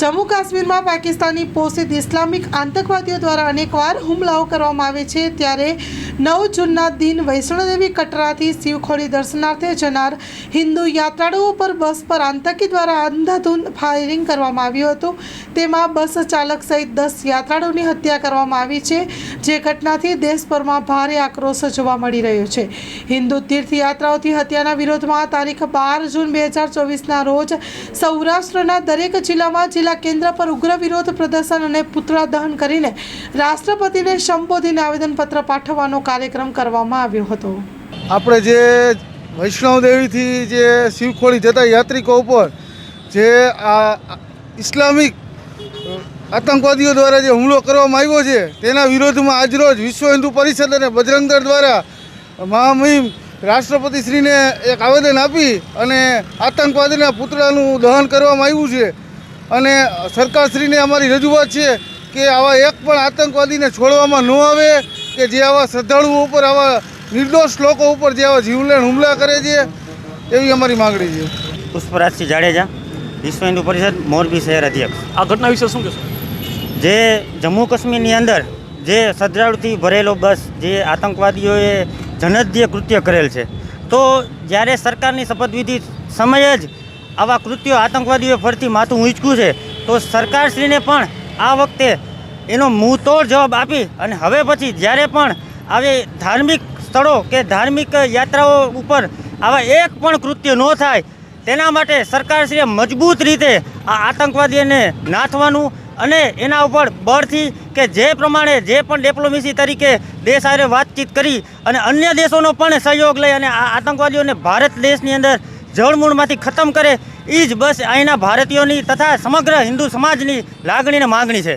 જમ્મુ કાશ્મીરમાં પાકિસ્તાની પોષિત ઇસ્લામિક આતંકવાદીઓ દ્વારા અનેકવાર હુમલાઓ કરવામાં આવે છે. ત્યારે નવ જૂનના દિન વૈષ્ણોદેવી કટરાથી શિવખોડી દર્શનાર્થે જનાર હિન્દુ યાત્રાળુઓ પર બસ પર આતંકી દ્વારા અંધાધૂંધ ફાયરિંગ કરવામાં આવ્યું હતું. તેમાં બસ ચાલક સહિત દસ યાત્રાળુઓની હત્યા કરવામાં આવી છે. જે ઘટનાથી દેશભરમાં ભારે આક્રોશ જોવા મળી રહ્યો છે. હિન્દુ તીર્થયાત્રાઓથી હત્યાના વિરોધમાં તારીખ બાર જૂન બે હજાર ચોવીસના રોજ સૌરાષ્ટ્રના દરેક જિલ્લામાં જિલ્લા કેન્દ્ર પર ઉગ્ર વિરોધ પ્રદર્શન અને પુતળા દહન કરીને રાષ્ટ્રપતિને સંબોધીને આવેદનપત્ર પાઠવવાનો કાર્યક્રમ કરવામાં આવ્યો હતો. આપણે જે વૈષ્ણવદેવીથી જે શિવખોળી જતા યાત્રિકો ઉપર જે આ, ઇસ્લામિક આતંકવાદીઓ દ્વારા જે હુમલો કરવામાં આવ્યો છે તેના વિરોધમાં આજરોજ વિશ્વ હિન્દુ પરિષદ અને બજરંગ દળ દ્વારા મહામહિમ રાષ્ટ્રપતિશ્રીને એક આવેદન આપી અને આતંકવાદીના પુતળાનું દહન કરવામાં આવ્યું છે. અને સરકારશ્રીને અમારી રજૂઆત છે કે આવા એક પણ આતંકવાદીને છોડવામાં ન આવે કે જે આવા શ્રદ્ધાળુઓ ઉપર આવા નિર્દોષ લોકો ઉપર જે આવા જીવલેણ હુમલા કરે છે એવી અમારી માગણી છે. પુષ્પરાજસિંહ જાડેજા વિશ્વ હિન્દુ પરિષદ મોરબી શહેર અધ્યક્ષ. આ ઘટના વિશે શું કહેશો? જે જમ્મુ કાશ્મીરની અંદર જે શ્રદ્ધાળુથી ભરેલો બસ જે આતંકવાદીઓએ જનધ્ય કૃત્ય કરેલ છે. તો જ્યારે સરકારની શપથવિધિ સમયે જ આવા કૃત્યો આતંકવાદીઓએ ફરતી માથું ઊંચક્યું છે, તો સરકારશ્રીને પણ આ વખતે એનો મુંહતોડ જવાબ આપી અને હવે પછી જ્યારે પણ આવી ધાર્મિક સ્થળો કે ધાર્મિક યાત્રાઓ ઉપર આવા એક પણ કૃત્ય ન થાય, તેના માટે સરકારશ્રીએ મજબૂત રીતે આ આતંકવાદીઓને નાથવાનું અને એના ઉપર બળથી કે જે પ્રમાણે જે પણ ડિપ્લોમેસી તરીકે દેશ આરે વાતચીત કરી અને અન્ય દેશોનો પણ સહયોગ લઈ અને આ આતંકવાદીઓને ભારત દેશની અંદર જળમૂળમાંથી ખતમ કરે એ જ બસ અહીંના ભારતીયોની તથા સમગ્ર હિન્દુ સમાજની લાગણી અને માગણી છે.